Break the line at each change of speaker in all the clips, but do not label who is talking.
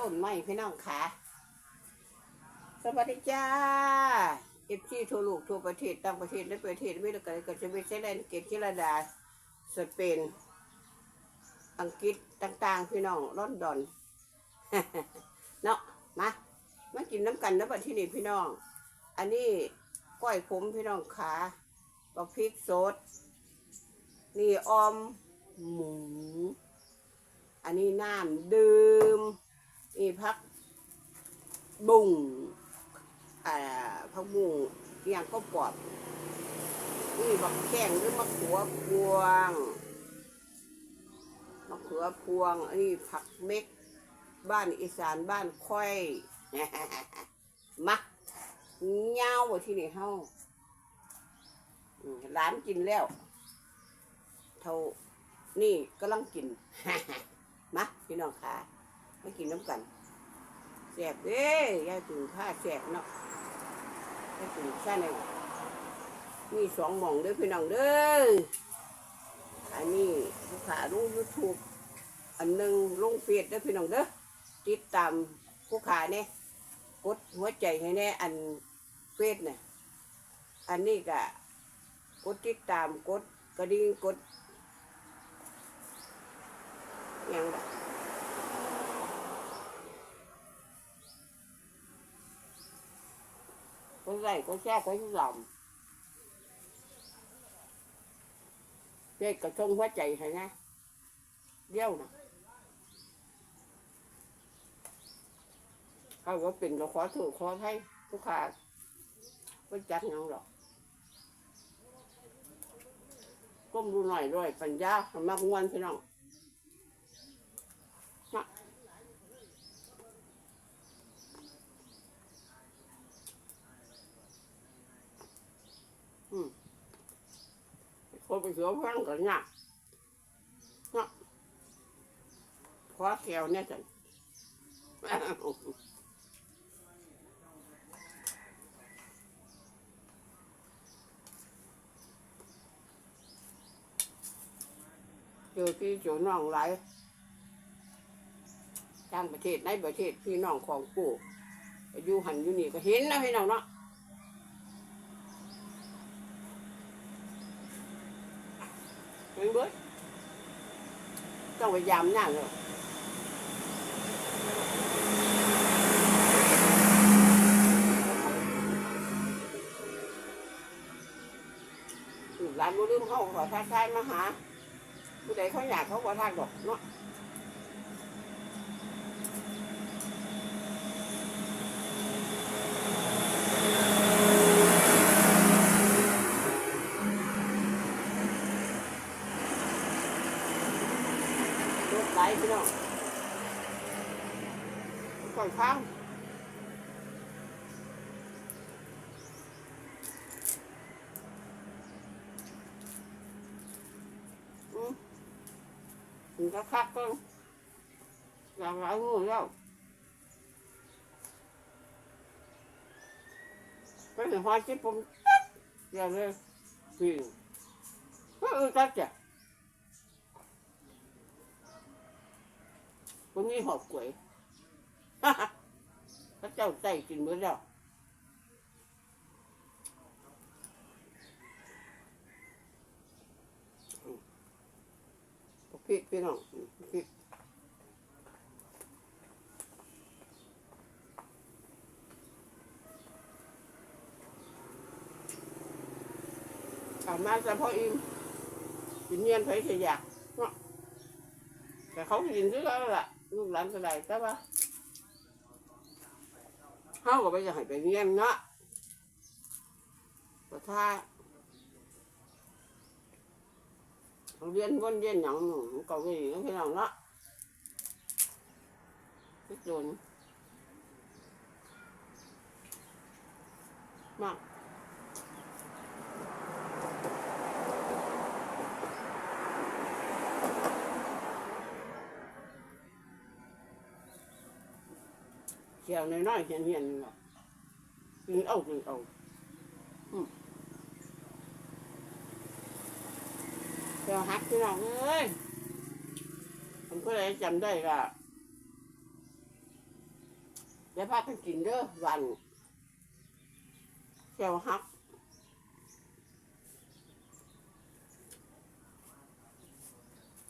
ต้นไม้พี่น้องขาสวัสดีจ้าเอฟซีทั่วโลกทั่วประเทศต่างประเทศและประเทศไม่ละกันก็จะไปเซเลนเกตแคนาดา สเปน อังกฤษต่าง ๆ พี่น้องลอนดอน เนาะมามากินน้ำกันนะบัดที่นี่พี่น้อง อันนี้ก้อยขมพี่น้องขาปลาพริกสด นี่ออมหมู อันนี้น้ำดื่ม นี่พักบุ้งอ่าพักบุ้งอย่างก็ปลอดนี่บักแข้งหรือมะขัวพวงมะขือพวง อันนี้ผักเม็ก บ้านอีสานบ้านค่อยมาเงาบ่ที่นี่เฮาร้านกินแล้ว เท่านี่กำลังกินมาพี่น้องขามากินน้ำกันแสบเด้ยายถึงผ้าแสบเนาะยายถึงซ่าในมีสองหม่องเด้อพี่น้องเด้ออันนี้ลูกค้าลงยูทูบอันหนึ่งลงเฟซเด้อพี่น้องเด้อติดตามผู้ขาเนี่ยกดหัวใจให้แน่อันเฟซเนี่ยอันนี้ก็กดติดตามกดกระดิ่งกดยัง ล่ะ có gầy có xe có lòng đây cả không hóa chạy hay nha đeo nè không có tình có khó thử khó thấy có khả có chắc nhau rồi ก้มดูหน่อยด้วยปัญญาสำหรับงวนพี่น้อง คน ไปเสือฟังกันเนี่ยเนาะขอแก้วเนี่ยจังเจอพี่เจอน้องหลายต่างประเทศในประเทศพี่น้องของปู่อยู่หันอยู่นี่ก็เห็นนะพี่น้องเนาะ เห็นเบิดต้องไปยามย่างเลยลูกหลานบ่ลืมเขาขอทักทายมาหาผู้ใดเขาอยากเขาขอทักดอกเนาะรถไหลพี่น้องก่อนข้างอืม ถึงจะคักก็อย่างไรงูแล้วก็เห็นหัวชิปผมอย่างเลยพี่ก็เออจัดจ้ะผมมีหอบกล้วย พระเจ้าใจกินเมื่อแล้ว พี่พี่น้องพี่เอามาแต่พออิ่มกินเนียนไผเสียอยากเนาะแต่เขากินซื้อแล้วล่ะลูกหลานก็ได้แต่ว่าเขาก็ไปจะให้ไปเรียนเนาะแต่ถ้า เรียนวนเรียนอย่างหนึ่งก็ไม่ดีนะพี่น้องเนาะที่จนมากเขียวน้อยๆเหียนเหียนๆกินเอากินเอาอืมเดี๋ยวหักพี่น้องเอ้ยผมก็เลยจำได้ก็เดี๋ยวพาไปกินเด้อวันแก้วฮัก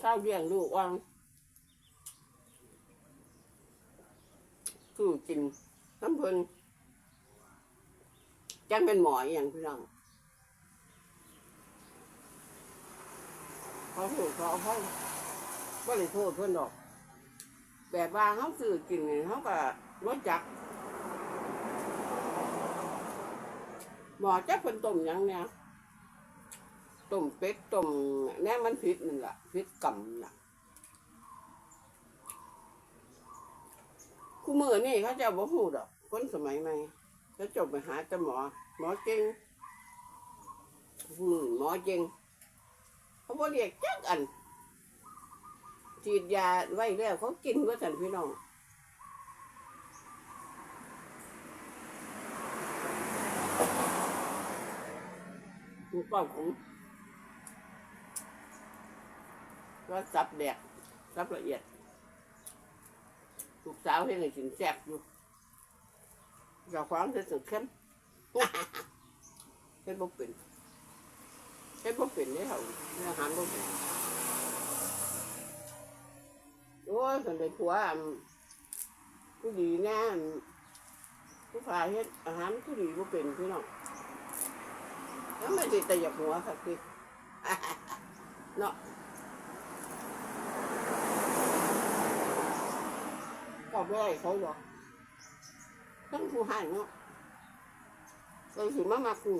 ข้าวเลี้ยงลูกวังคือกินน้ำเพลินจังเป็นหมออย่างพี่น้อง เขาถูกเขาเขาไม่ได้โทษเพื่อนดอก แบบว่าเขาซื้อกินนี่เขาก็รู้จักหมอจะเป็นต้มยังเนี่ยต้มเป็ดต้มแน่มันผิดนั่นแหละผิดกรรมน่ะคู่มือนี่เขาจะบ่หูดอกคนสมัยใหม่เขาจบไปหาแต่หมอ หมอเก่งหมอเก่ง เขาบ่เรียกจักอันฉีดยาไว้แล้วเขากินว่าสันพี่น้องดูเป้าของว่าสับแดกสับละเอียดลูกสาวให้เลยกินแซ่บอยู่เราคว้ามจะสึกเข้มเฮ็ดบ่เป็น ฮ็ดบ่เป็นได้อเขาอาหารบ่เป็นโอ้ยคนได้ผัวอันผู้ดีแน่นผู้พาเฮ็ดอาหารผู้ดีผู้เป็นพี่น้องแล้วไม่ติดแต่อยากหัวค่ะพี่เนาะก็ไม่ได้เขาหรอกทั้งผู้ให้เนาะเลยสิมามาคุ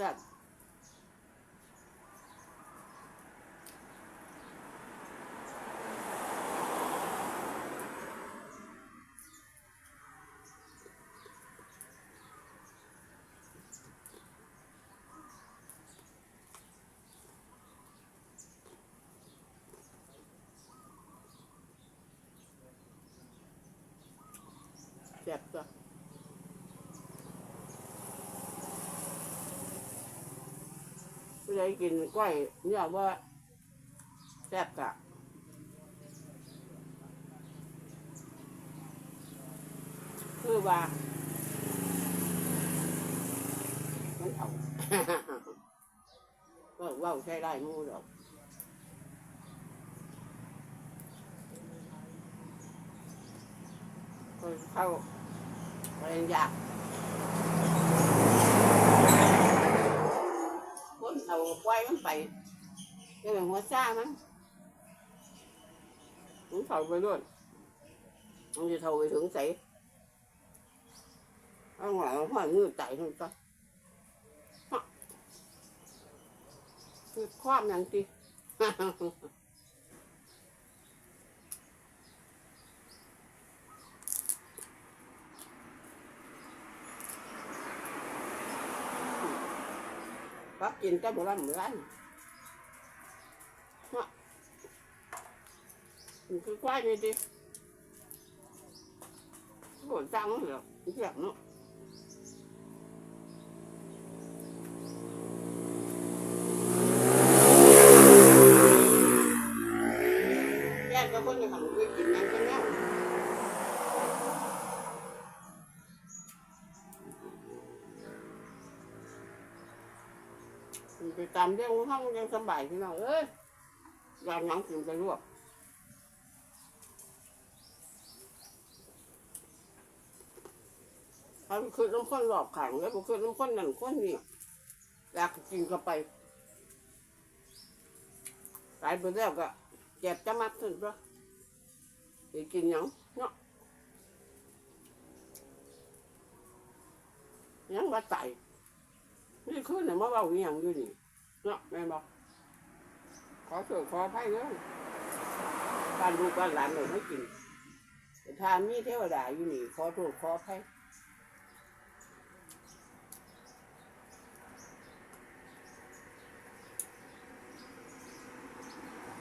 ยจัดจัดจ้ะ ผู้ใดกินก้อยเนี่ยว่าแซ่บกะคือว่า มันเอาก็ว่าใช้ได้มูดอกคนเข้าไปอยาก คนเอาไว้มันไปก็เป็นหัวซ่ามั้งมันเข่าไปนู่นมันจะเท่าไปถึงใส่เอาหัวเอาหัวมือไต่ทั้งก็คือความอย่างที่ กินก็บ่ร่ำบ่ร่ำนฮะมันคือควายนี่ดิบ่จังเหรอเสียเนาะ ไปตามเรื่องห้องยังสบายพี่น้องเอ้ยยามหนังกินจะลวกถ้าคือน้ำข้นหลอกขังแล้วก็คือน้ำข้นนั่นข้นนี่อยากกินก็ไปตายไปแล้วก็เจ็บจะมัดถึงปะไปกินยังเนาะยังว่าตาย นี่คือเนี่ยมาเบาอหย่างอยู่นี่เนาะแม่นบอกขอเสือขอไพ่เลยบ้านลูกบ้านหลานเราไม่กินแต่ถ้ามีเทวดาอยู่นี่ขอโทษขอไพ่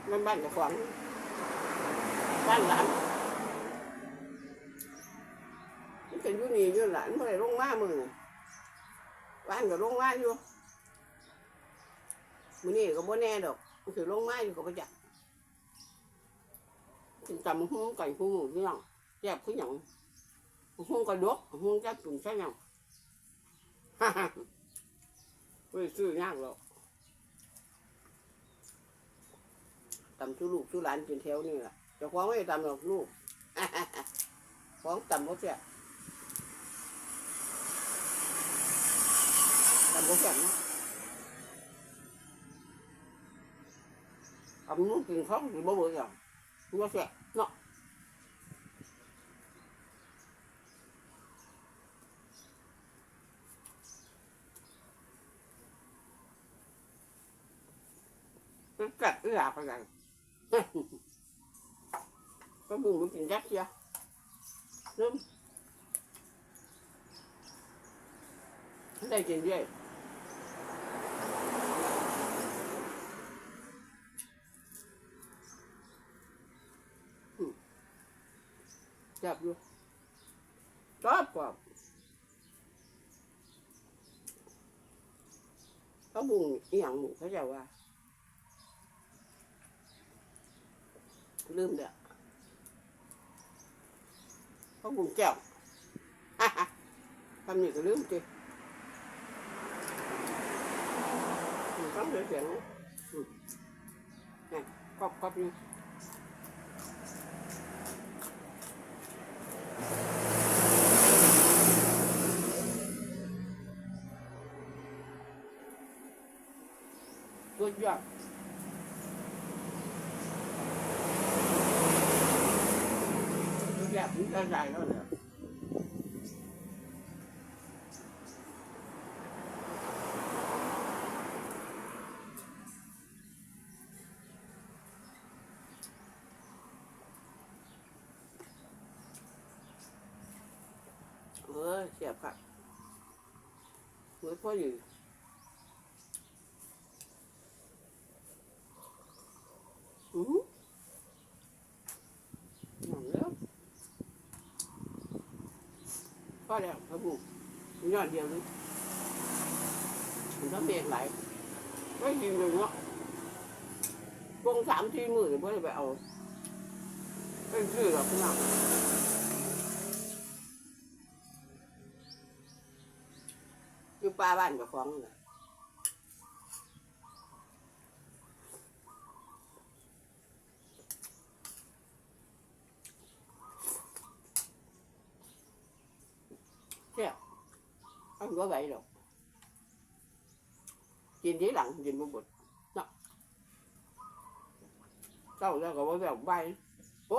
มันบ้านจะขวางบ้านหลานมันเป็นอยู่นี่อยู่หลานเมื่อไรลงมามือ บ้านก็ลงมาอยู่มื้อนี้ก็บ่แน่ดอกมันสิลงมาอยู่ก็บ่จักกินตำหุ้งไก่หุ้งหมูพี่น้องแซ่บคือหยังหุ้งกระดกหุ้งจักตุ่มใช่หยังฮ่าฮ่าไม่ซื้อยากหรอกตำชูลูกชูหลานกินแถวนี่แหละเจะคว้าของไม่ตำหรอกลูก ของตำบ่แซ่บตำบ่แซ่บนะตำนู้นกินข้าวสิบ่เบื่อหรอกบ่ แซ่บเนาะมันกัดเอื้อไปกัน có buồn cũng chuyện rắc chưa đúng ở đây chuyện gì chạp luôn chóp quá có buồn ý hẳn một cái dầu à lương được เขาบุญแก้วทำนี่ก็ลืมจิมันต้องเสียงเสียงนะอืมนี่กรอบกรอบนี้ ค่ะเหมือนพ่ออยู่อหนังแล้วพ่อ แล้วพระบุกยอดเดียวเลยมันต้าเมฆไหลไม่ยิงเลยเนาะกงสามทีมือเพื่อไปเอาเป็นชื่อหรอกพี่น้องอยู่ป่าบ้านกับของเนี่ยเจ้า อันก็ vậy rồi กินทีหลังกินบุบดเนาะเจ้าแล้วก็บ่แล้วใบโ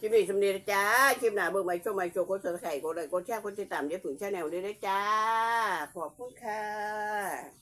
คลิปนี้สำเนียจ้า คลิปหน้าเบิ่งใหม่โชว์ใหม่โชว์คนสนใจคนใดคนแชร์คนติดตามเดี๋ยวถึงแชร์แนวนี้นะจ้า ขอบคุณค่ะ